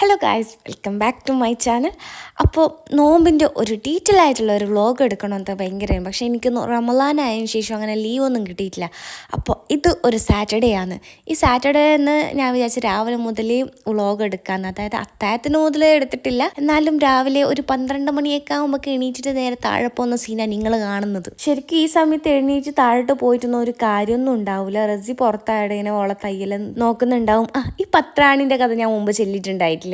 Hello guys welcome back to my channel അപ്പോൾ നോമ്പിന്റെ ഒരു ഡീറ്റെയിൽ ആയിട്ടുള്ള ഒരു വ്ളോഗ് എടുക്കണമെന്ന് ഭയങ്കര പക്ഷേ എനിക്ക് റമലാനായതിനു ശേഷം അങ്ങനെ ലീവ് ഒന്നും കിട്ടിയിട്ടില്ല. അപ്പോൾ ഇത് ഒരു സാറ്റർഡേ ആണ്. ഈ സാറ്റർഡേ എന്ന് ഞാൻ വിചാരിച്ചു രാവിലെ മുതലേ വ്ളോഗ് എടുക്കാമെന്ന് അതായത് അത്താഴത്തിന് മുതലേ എടുത്തിട്ടില്ല. എന്നാലും രാവിലെ ഒരു പന്ത്രണ്ട് മണിയൊക്കെ ആകുമ്പോൾ എണീറ്റിട്ട് നേരെ താഴെ പോകുന്ന സീനാണ് നിങ്ങൾ കാണുന്നത്. ശരിക്കും ഈ സമയത്ത് എണീറ്റ് താഴോട്ട് പോയിട്ടൊന്നും ഒരു കാര്യമൊന്നും ഉണ്ടാവില്ല റസി പുറത്തായിട്ട് ഇങ്ങനെ ഓളെ തയ്യൽ നോക്കുന്നുണ്ടാവും. ആ ഈ പത്രാണിന്റെ കഥ ഞാൻ മുമ്പ് ചെല്ലിയിട്ടുണ്ടായിട്ടില്ലേ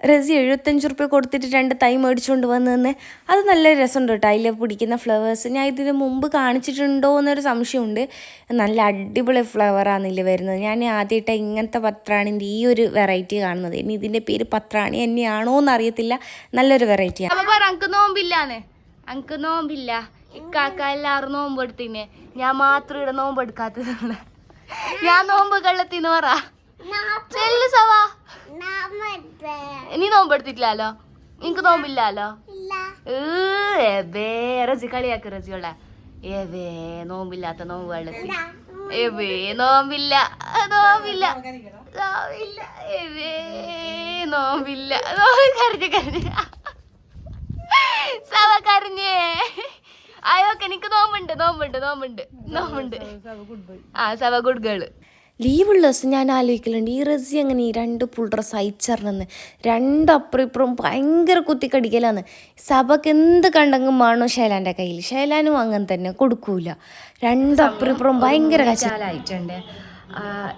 റസി എഴുപത്തഞ്ച് റുപ്യ കൊടുത്തിട്ട് രണ്ട് തൈ മേടിച്ചുകൊണ്ട് വന്ന് തന്നെ അത് നല്ല രസമുണ്ട് കേട്ടോ അതിൽ പിടിക്കുന്ന ഫ്ലവേഴ്സ് ഞാൻ ഇതിന് മുമ്പ് കാണിച്ചിട്ടുണ്ടോ എന്നൊരു സംശയമുണ്ട്. നല്ല അടിപൊളി ഫ്ലവറാണ് ഇതിൽ വരുന്നത്. ഞാൻ ആദ്യമായിട്ട് ഇങ്ങനത്തെ പത്രാണിന്റെ ഈ ഒരു വെറൈറ്റി കാണുന്നത്. ഇനി ഇതിന്റെ പേര് പത്രാണി തന്നെയാണോ എന്ന് അറിയത്തില്ല. നല്ലൊരു വെറൈറ്റിയാണ് അങ്ക് നോമ്പില്ലാന്ന്? അങ്ക് നോമ്പില്ല. ഇക്കാക്ക എല്ലാവരും നോമ്പ് എടുത്തിന്. ഞാൻ മാത്രം ഇവിടെ നോമ്പ് എടുക്കാത്തതാണ് ഞാൻ നോമ്പ് കള്ളത്തിന്ന് പറ. നീ നോമ്പ് എടുത്തിട്ടില്ലല്ലോ നിനക്ക് നോമ്പില്ലല്ലോ റസി കളിയാക്ക് റസിയുള്ള ഏവേ നോമ്പില്ലാത്ത നോമ്പ് വെള്ളത്തിൽ ഏവേ നോമ്പില്ല നോമ്പില്ല നോമ്പില്ല ഏവേ നോമ്പില്ല. നോമ്പ് കരഞ്ഞ് കരഞ്ഞ. സവ കരഞ്ഞേ. ആയോക്കെ എനിക്ക് നോമ്പുണ്ട് നോമ്പുണ്ട് നോമ്പുണ്ട് നോമ്പുണ്ട്. ആ സവ ഗുഡ് ഗേൾ. ലീവുള്ള ദിവസം ഞാൻ ആലോചിക്കലുണ്ട്. ഈ റസി അങ്ങനെ ഈ രണ്ട് ഫുൾ ഡ്രസ്സ് അയച്ചറിഞ്ഞെന്ന് രണ്ടപ്പുറം ഇപ്പുറം ഭയങ്കര കുത്തിക്കടിക്കലാന്ന് സഭക്ക് എന്ത് കണ്ടെങ്കിലും വേണോ ശൈലാന്റെ കയ്യിൽ ശൈലാനും അങ്ങനെ തന്നെ കൊടുക്കൂല. രണ്ടപ്പുറം ഇപ്പുറം ഭയങ്കര കച്ചാലായിട്ടുണ്ട്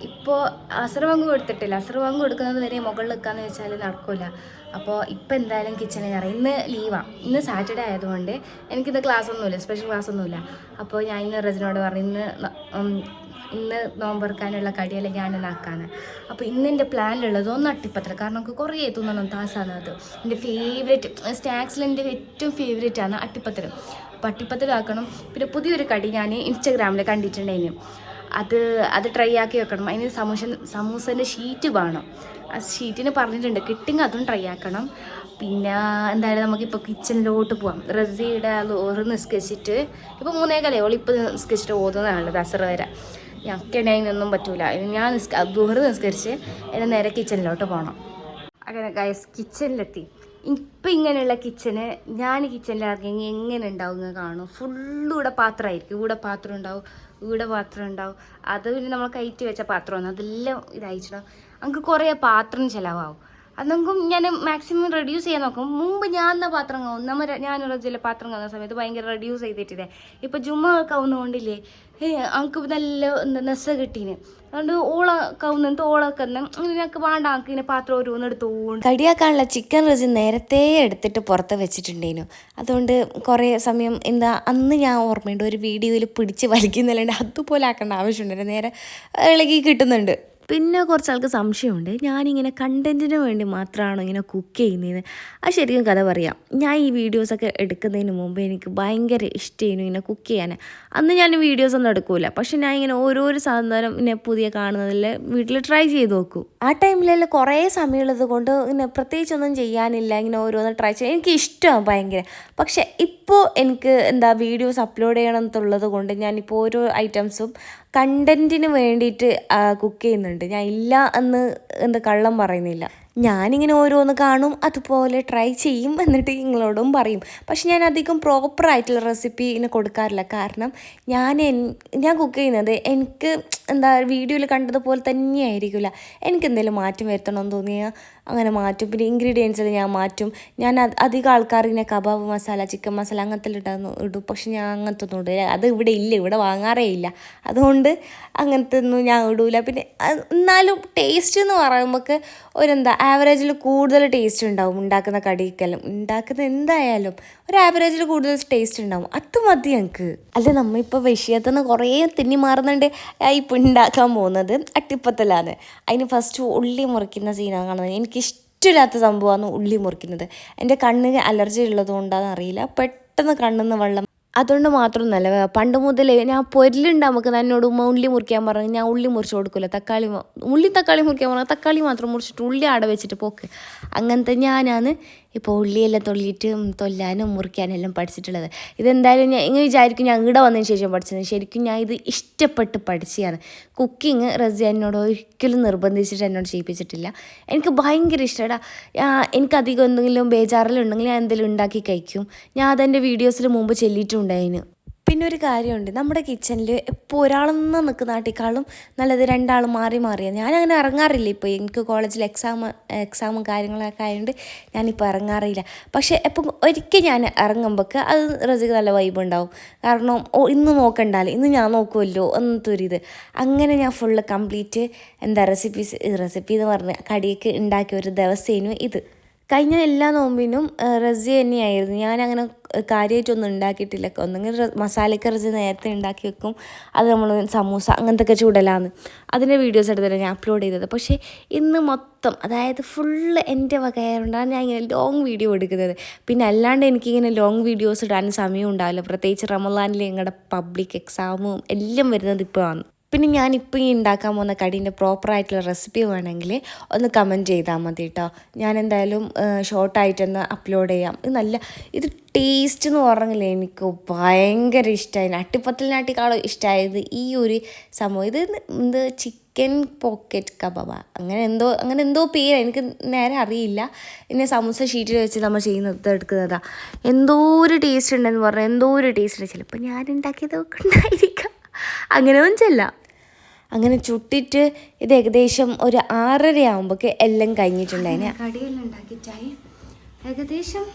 ഇപ്പോൾ അസർവങ്ക് കൊടുത്തിട്ടില്ല. അസർവങ്ക് കൊടുക്കുന്നത് വരെ മുകളിൽ നിൽക്കാന്ന് വെച്ചാൽ നടക്കില്ല അപ്പോൾ ഇപ്പം എന്തായാലും കിച്ചണിൽ കയറാം. ഇന്ന് ലീവാണ് ഇന്ന് സാറ്റർഡേ ആയതുകൊണ്ട് എനിക്കിന്ന് ക്ലാസ് ഒന്നുമില്ല സ്പെഷ്യൽ ക്ലാസ് ഒന്നുമില്ല അപ്പോൾ ഞാൻ ഇന്ന് റസിനോട് പറഞ്ഞു ഇന്ന് ഇന്ന് നോമ്പെറുക്കാനുള്ള കടി അല്ലെങ്കിൽ ആക്കാന്ന് അപ്പോൾ ഇന്ന് എന്റെ പ്ലാനിലുള്ളത് ഒന്ന് അട്ടിപ്പത്ര കാരണം നമുക്ക് കുറേ തിന്നണം താസാണ് അത്. എന്റെ ഫേവറേറ്റ് സ്നാക്സിൽ എന്റെ ഏറ്റവും ഫേവറേറ്റ് ആണ് അട്ടിപ്പത്രം അപ്പോൾ അട്ടിപ്പത്രം ആക്കണം പിന്നെ പുതിയൊരു കടി ഞാൻ ഇൻസ്റ്റാഗ്രാമിൽ കണ്ടിട്ടുണ്ടായിരുന്നു അത് അത് ട്രൈ ആക്കി വെക്കണം. അതിന് സമൂസ സമൂസേന്റെ ഷീറ്റ് വേണം. ആ ഷീറ്റിന് പറഞ്ഞിട്ടുണ്ട് കിട്ടിങ് അതും ട്രൈ ആക്കണം. പിന്നെ എന്തായാലും നമുക്കിപ്പോൾ കിച്ചണിലോട്ട് പോവാം. റസിയുടെ ലോറ് നിസ്കരിച്ചിട്ട് ഇപ്പോൾ മൂന്നേകാലേ ഓളിപ്പോൾ നിസ്കരിച്ചിട്ട് ഓതുന്നതാണല്ലോ ദസറ വരെ. ഞങ്ങൾക്ക് അതിനൊന്നും പറ്റൂല. ഞാൻ നിസ്ക നിസ്കരിച്ച് എന്റെ നേരെ കിച്ചണിലോട്ട് പോകണം അങ്ങനെ ഗൈസ് കിച്ചണിലെത്തി ഇപ്പം ഇങ്ങനെയുള്ള കിച്ചന് ഞാൻ കിച്ചണിൽ എങ്ങനെ ഉണ്ടാവും എന്ന് കാണും. ഫുള്ള് ഇവിടെ പാത്രമായിരിക്കും. ഇവിടെ പാത്രം ഉണ്ടാവും ഇവിടെ പാത്രം ഉണ്ടാവും. അത് പിന്നെ നമ്മൾ കയറ്റി വെച്ച പാത്രമാണ്. അതെല്ലാം ഇതായിട്ടുണ്ടാവും നമുക്ക് കുറേ പാത്രം ചിലവാകും. അത് ഞാൻ മാക്സിമം റെഡ്യൂസ് ചെയ്യാൻ നോക്കും. മുമ്പ് ഞാൻ എന്ന പാത്രം കാവും നമ്മൾ ഞാൻ റജിലെ പാത്രം കാവുന്ന സമയത്ത് ഭയങ്കര റെഡ്യൂസ് ചെയ്തിട്ടില്ലേ? ഇപ്പം ജുമ്മ കാവുന്നതുകൊണ്ടില്ലേ ഏ നമുക്ക് നല്ല എന്താ നെസ്സ കിട്ടീന്. അതുകൊണ്ട് ഓള കാവുന്ന ഓളൊക്കെ ഞങ്ങൾക്ക് വേണ്ട നമുക്ക് ഇങ്ങനെ പാത്രം ഓരോന്ന് എടുത്തോണ്ട്. കടിയാക്കാനുള്ള ചിക്കൻ റസി നേരത്തെ എടുത്തിട്ട് പുറത്ത് വെച്ചിട്ടുണ്ടേനു. അതുകൊണ്ട് കുറേ സമയം എന്താ അന്ന് ഞാൻ ഓർമ്മയുണ്ട് ഒരു വീഡിയോയിൽ പിടിച്ച് വലിക്കുന്നില്ലാണ്ട് അതുപോലെ ആക്കേണ്ട ആവശ്യമുണ്ട് നേരെ ഇളകി കിട്ടുന്നുണ്ട്. പിന്നെ കുറച്ച് ആൾക്ക് സംശയമുണ്ട്. ഞാനിങ്ങനെ കണ്ടന്റിന് വേണ്ടി മാത്രമാണ് ഇങ്ങനെ കുക്ക് ചെയ്യുന്നതെന്ന് അത് ശരിക്കും കഥ പറയാം. ഞാൻ ഈ വീഡിയോസൊക്കെ എടുക്കുന്നതിന് മുമ്പ് എനിക്ക് ഭയങ്കര ഇഷ്ടമായിരുന്നു ഇങ്ങനെ കുക്ക് ചെയ്യാൻ. അന്ന് ഞാൻ വീഡിയോസൊന്നും എടുക്കൂല. പക്ഷെ ഞാൻ ഇങ്ങനെ ഓരോരോ സാധനം ഇങ്ങനെ പുതിയ കാണുന്നതിൽ വീട്ടിൽ ട്രൈ ചെയ്ത് നോക്കും. ആ ടൈമിലെല്ലാം കുറേ സമയമുള്ളത് കൊണ്ട് ഇങ്ങനെ പ്രത്യേകിച്ചൊന്നും ചെയ്യാനില്ല. ഇങ്ങനെ ഓരോന്ന് ട്രൈ ചെയ്യാൻ എനിക്ക് ഇഷ്ടമാണ് ഭയങ്കര. പക്ഷെ ഇപ്പോൾ എനിക്ക് എന്താ വീഡിയോസ് അപ്ലോഡ് ചെയ്യണം എന്നുള്ളത് കൊണ്ട് ഞാനിപ്പോൾ ഓരോ ഐറ്റംസും കണ്ടന്റിന് വേണ്ടിയിട്ട് കുക്ക് ചെയ്യുന്നുണ്ട്. ഞാൻ ഇല്ല എന്ന് എന്താ കള്ളം പറയുന്നില്ല. ഞാനിങ്ങനെ ഓരോന്ന് കാണും അതുപോലെ ട്രൈ ചെയ്യും എന്നിട്ട് നിങ്ങളോടും പറയും. പക്ഷെ ഞാൻ അധികം പ്രോപ്പറായിട്ടുള്ള റെസിപ്പി ഇങ്ങനെ കൊടുക്കാറില്ല. കാരണം ഞാൻ ഞാൻ കുക്ക് ചെയ്യുന്നത് എനിക്ക് എന്താ വീഡിയോയിൽ കണ്ടതുപോലെ തന്നെയായിരിക്കില്ല. എനിക്ക് എന്തെങ്കിലും മാറ്റം വരുത്തണമെന്ന് തോന്നിയാൽ അങ്ങനെ മാറ്റും. പിന്നെ ഇൻഗ്രീഡിയൻസിൽ ഞാൻ മാറ്റും. ഞാൻ അധികം ആൾക്കാർ ഇങ്ങനെ കബാബ് മസാല ചിക്കൻ മസാല അങ്ങനത്തെ ഇടാന്ന് ഇടും. പക്ഷെ ഞാൻ അങ്ങനത്തെ ഒന്നും ഇടില്ല അത് ഇവിടെ ഇല്ല. ഇവിടെ വാങ്ങാറേ ഇല്ല. അതുകൊണ്ട് അങ്ങനത്തെ ഒന്നും ഞാൻ ഇടൂല. പിന്നെ എന്നാലും ടേസ്റ്റ് എന്ന് പറയുമ്പോൾ ഒരെന്താ ആവറേജിൽ കൂടുതൽ ടേസ്റ്റ് ഉണ്ടാവും ഉണ്ടാക്കുന്ന കടിക്കെല്ലാം. ഉണ്ടാക്കുന്ന എന്തായാലും ഒരു ആവറേജിൽ കൂടുതൽ ടേസ്റ്റ് ഉണ്ടാവും. അത് മതി ഞങ്ങൾക്ക് അല്ല നമ്മളിപ്പോൾ വിഷയത്തിൽ നിന്ന് കുറേ തിന്നി മാറുന്നുണ്ട്. ഇപ്പോൾ ഉണ്ടാക്കാൻ പോകുന്നത് അട്ടിപ്പത്തലാണ്. അതിന് ഫസ്റ്റ് ഉള്ളി മുറിക്കുന്ന സീനാണ് കാണുന്നത്. എനിക്ക് ഇഷ്ടമില്ലാത്ത സംഭവമാണ് ഉള്ളി മുറിക്കുന്നത്. എന്റെ കണ്ണിന് അലർജി ഉള്ളതുകൊണ്ടാണെന്ന് അറിയില്ല. പെട്ടെന്ന് കണ്ണിൽ നിന്ന് വെള്ളം അതുകൊണ്ട് മാത്രമൊന്നുമല്ല. പണ്ട് മുതലേ ഞാൻ പൊരിലുണ്ട് നമുക്ക് എന്നോട് ഉമ്മ ഉള്ളി മുറിക്കാൻ പറഞ്ഞു. ഞാൻ ഉള്ളി മുറിച്ച് കൊടുക്കില്ല തക്കാളി ഉള്ളി തക്കാളി മുറിക്കാൻ പറഞ്ഞു തക്കാളി മാത്രം മുറിച്ചിട്ട് ഉള്ളി ആടെ വെച്ചിട്ട് പോക്ക്. അങ്ങനത്തെ ഞാനാണ് ഇപ്പോൾ ഉള്ളിയെല്ലാം തൊള്ളിയിട്ട് തൊല്ലാനും മുറിക്കാനും എല്ലാം പഠിച്ചിട്ടുള്ളത്. ഇതെന്തായാലും ഞാൻ ഇങ്ങനെ വിചാരിക്കും ഞാൻ ഇവിടെ വന്നതിന് ശേഷം പഠിച്ചത്. ശരിക്കും ഞാൻ ഇത് ഇഷ്ടപ്പെട്ട് പഠിച്ചതാണ് കുക്കിങ് റസി എന്നോട് ഒരിക്കലും നിർബന്ധിച്ചിട്ട് എന്നോട് ചെയ്യിപ്പിച്ചിട്ടില്ല. എനിക്ക് ഭയങ്കര ഇഷ്ടമാണ് എനിക്ക് അധികം എന്തെങ്കിലും ബേജാറിലുണ്ടെങ്കിൽ ഞാൻ എന്തെങ്കിലും ഉണ്ടാക്കി കഴിക്കും. ഞാൻ അതെന്റെ വീഡിയോസിൽ മുമ്പ് ചെല്ലിയിട്ടുണ്ടായിന്. പിന്നെ ഒരു കാര്യമുണ്ട്. നമ്മുടെ കിച്ചണിൽ ഇപ്പോൾ ഒരാളെന്ന് നിൽക്കുന്ന നാട്ടിക്കാളും നല്ലത് രണ്ടാൾ മാറി മാറിയാണ് ഞാൻ അങ്ങനെ ഇറങ്ങാറില്ല ഇപ്പോൾ എനിക്ക് കോളേജിൽ എക്സാം എക്സാമും കാര്യങ്ങളൊക്കെ ആയതുകൊണ്ട് ഞാനിപ്പോൾ ഇറങ്ങാറില്ല. പക്ഷേ എപ്പം ഒരിക്കൽ ഞാൻ ഇറങ്ങുമ്പോൾക്ക് അത് റസിക്ക് നല്ല വൈബ് ഉണ്ടാവും. കാരണം ഓ ഇന്ന് നോക്കണ്ടല്ലോ ഇന്ന് ഞാൻ നോക്കുമല്ലോ എന്നത്തെ ഒരു ഇത്. അങ്ങനെ ഞാൻ ഫുള്ള് കംപ്ലീറ്റ് എന്താ റെസിപ്പീസ് റെസിപ്പി എന്ന് പറഞ്ഞ് കടിയൊക്കെ ഉണ്ടാക്കിയ ഒരു ദിവസേനു ഇത്. കഴിഞ്ഞ എല്ലാ നോമ്പിനും റസി തന്നെയായിരുന്നു. ഞാനങ്ങനെ കാര്യമായിട്ടൊന്നും ഉണ്ടാക്കിയിട്ടില്ല. ഒന്നെങ്കിൽ മസാലയ്ക്ക് റസി നേരത്തെ ഉണ്ടാക്കി വെക്കും. അത് നമ്മൾ സമൂസ അങ്ങനത്തെ ചൂടലാന്ന്. അതിന്റെ വീഡിയോസ് എടുത്തിട്ട് ഞാൻ അപ്ലോഡ് ചെയ്തത്. പക്ഷേ ഇന്ന് മൊത്തം അതായത് ഫുള്ള് എന്റെ വകയായതുകൊണ്ടാണ് ഞാൻ ഇങ്ങനെ ലോങ് വീഡിയോ എടുക്കുന്നത്. പിന്നെ അല്ലാണ്ട് എനിക്കിങ്ങനെ ലോങ് വീഡിയോസ് ഇടാൻ സമയം ഉണ്ടാവില്ല പ്രത്യേകിച്ച് റമലാനിലെ ഞങ്ങളുടെ പബ്ലിക് എക്സാമും എല്ലാം വരുന്നത് ഇപ്പോഴാണ്. പിന്നെ ഞാനിപ്പോൾ ഈ ഉണ്ടാക്കാൻ പോകുന്ന കടീന്റെ പ്രോപ്പറായിട്ടുള്ള റെസിപ്പി വേണമെങ്കിൽ ഒന്ന് കമന്റ് ചെയ്താൽ മതി കേട്ടോ ഞാൻ എന്തായാലും ഷോർട്ടായിട്ടൊന്ന് അപ്ലോഡ് ചെയ്യാം. ഇത് നല്ല ഇത് ടേസ്റ്റ് എന്ന് പറഞ്ഞില്ല എനിക്ക് ഭയങ്കര ഇഷ്ടമായി നട്ടിപ്പത്തലിനാട്ടിക്കാളും ഇഷ്ടമായത് ഈ ഒരു സംഭവം. ഇത് എന്ത് ചിക്കൻ പോക്കറ്റ് കബാബ അങ്ങനെ എന്തോ അങ്ങനെ എന്തോ പേര് എനിക്ക് നേരെ അറിയില്ല. പിന്നെ സമൂസ ഷീറ്റിൽ വെച്ച് നമ്മൾ ചെയ്യുന്നത് എടുക്കുന്നതാ. എന്തോ ഒരു ടേസ്റ്റ് ഉണ്ടെന്ന് പറഞ്ഞാൽ എന്തോ ഒരു ടേസ്റ്റ് ഉണ്ട്. ചിലപ്പോൾ ഞാൻ ഉണ്ടാക്കിയത് ഉണ്ടായിരിക്കാം. അങ്ങനെ ഒന്നല്ല അങ്ങനെ ചുട്ടിട്ട് ഇത് ഏകദേശം ഒരു ആറര ആകുമ്പോഴേക്ക് എല്ലാം കഴിഞ്ഞിട്ടുണ്ടായിന്. കടിയെല്ലാം ഉണ്ടാക്കിയിട്ടായി. ഏകദേശം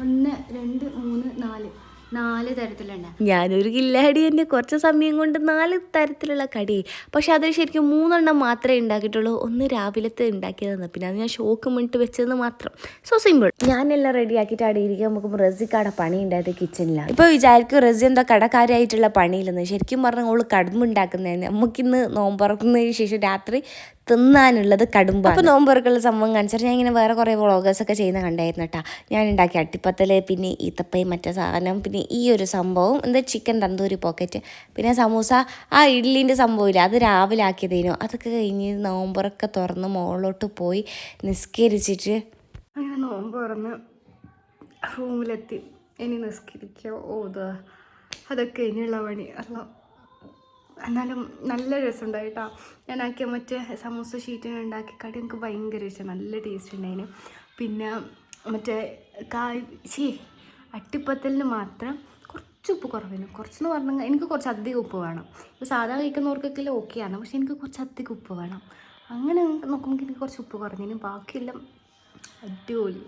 ഒന്ന് രണ്ട് മൂന്ന് നാല്. നാല് തരത്തിലുണ്ട്. ഞാനൊരു കില്ലാടി തന്നെ കുറച്ച് സമയം കൊണ്ട് നാല് തരത്തിലുള്ള കടി. പക്ഷെ അതിൽ ശരിക്കും മൂന്നെണ്ണം മാത്രമേ ഉണ്ടാക്കിയിട്ടുള്ളൂ. ഒന്ന് രാവിലത്തെ ഉണ്ടാക്കിയതാണ് പിന്നെ അത് ഞാൻ ഷോക്ക് മുന്നിട്ട് വെച്ചതെന്ന് മാത്രം. സോ സിമ്പിൾ ഞാനെല്ലാം റെഡി ആക്കിയിട്ട് അവിടെ ഇരിക്കാൻ നോക്കുമ്പോൾ റസിക്കാടെ പണി ഉണ്ടായത് കിച്ചണിലാണ് ഇപ്പോൾ വിചാരിക്കും റസി എന്താ കടക്കാരായിട്ടുള്ള പണിയില്ലെന്ന്. ശരിക്കും പറഞ്ഞാൽ ഓൾ കടമ്പുണ്ടാക്കുന്നതിന് നമുക്കിന്ന് നോമ്പറക്കുന്നതിന് ശേഷം രാത്രി തിന്നാനുള്ളത് കടുമ്പ് അപ്പോൾ നോമ്പുറക്കുള്ള സംഭവം കാണിച്ചിട്ട് ഞാൻ ഇങ്ങനെ വേറെ കുറേ വ്ളോഗേഴ്സ് ഒക്കെ ചെയ്യുന്ന കണ്ടായിരുന്നു കേട്ടോ. ഞാൻ ഉണ്ടാക്കിയ അട്ടിപ്പത്തൽ പിന്നെ ഈത്തപ്പയും മറ്റേ സാധനം പിന്നെ ഈ ഒരു സംഭവം എന്താ ചിക്കൻ തന്തൂരി പോക്കറ്റ് പിന്നെ സമൂസ. ആ ഇഡ്ഡലിന്റെ സംഭവമില്ല അത് രാവിലെ ആക്കിയതേനു. അതൊക്കെ കഴിഞ്ഞ് നോമ്പുറൊക്കെ തുറന്ന് മുകളിലോട്ട് പോയി നിസ്കരിച്ചിട്ട് അങ്ങനെ നോമ്പ് തുറന്ന് റൂമിലെത്തി. ഇനി നിസ്കരിക്കുക ഓതുക. അതൊക്കെ ഇനിയുള്ള പണി. അല്ല എന്നാലും നല്ല രസമുണ്ടായിട്ടാ ഞാൻ ആക്കിയ മറ്റേ സമൂസ ഷീറ്റിന് ഉണ്ടാക്കിക്കാട്ടി കടി എനിക്ക് ഭയങ്കര ഇഷ്ടം നല്ല ടേസ്റ്റ് ഉണ്ടായിന്. പിന്നെ മറ്റേ കായ് ശീ അട്ടിപ്പത്തലിന് മാത്രം കുറച്ച് ഉപ്പ് കുറവിന്. കുറച്ചെന്ന് പറഞ്ഞാൽ എനിക്ക് കുറച്ച് അധികം ഉപ്പ് വേണം. ഇപ്പോൾ സാധാ കഴിക്കുന്നവർക്കൊക്കെ ഓക്കെയാണ് പക്ഷേ എനിക്ക് കുറച്ച് അധികം ഉപ്പ് വേണം. അങ്ങനെ നോക്കുമ്പോൾ എനിക്ക് കുറച്ച് ഉപ്പ് കുറഞ്ഞതിന് ബാക്കിയെല്ലാം അടിപൊളി.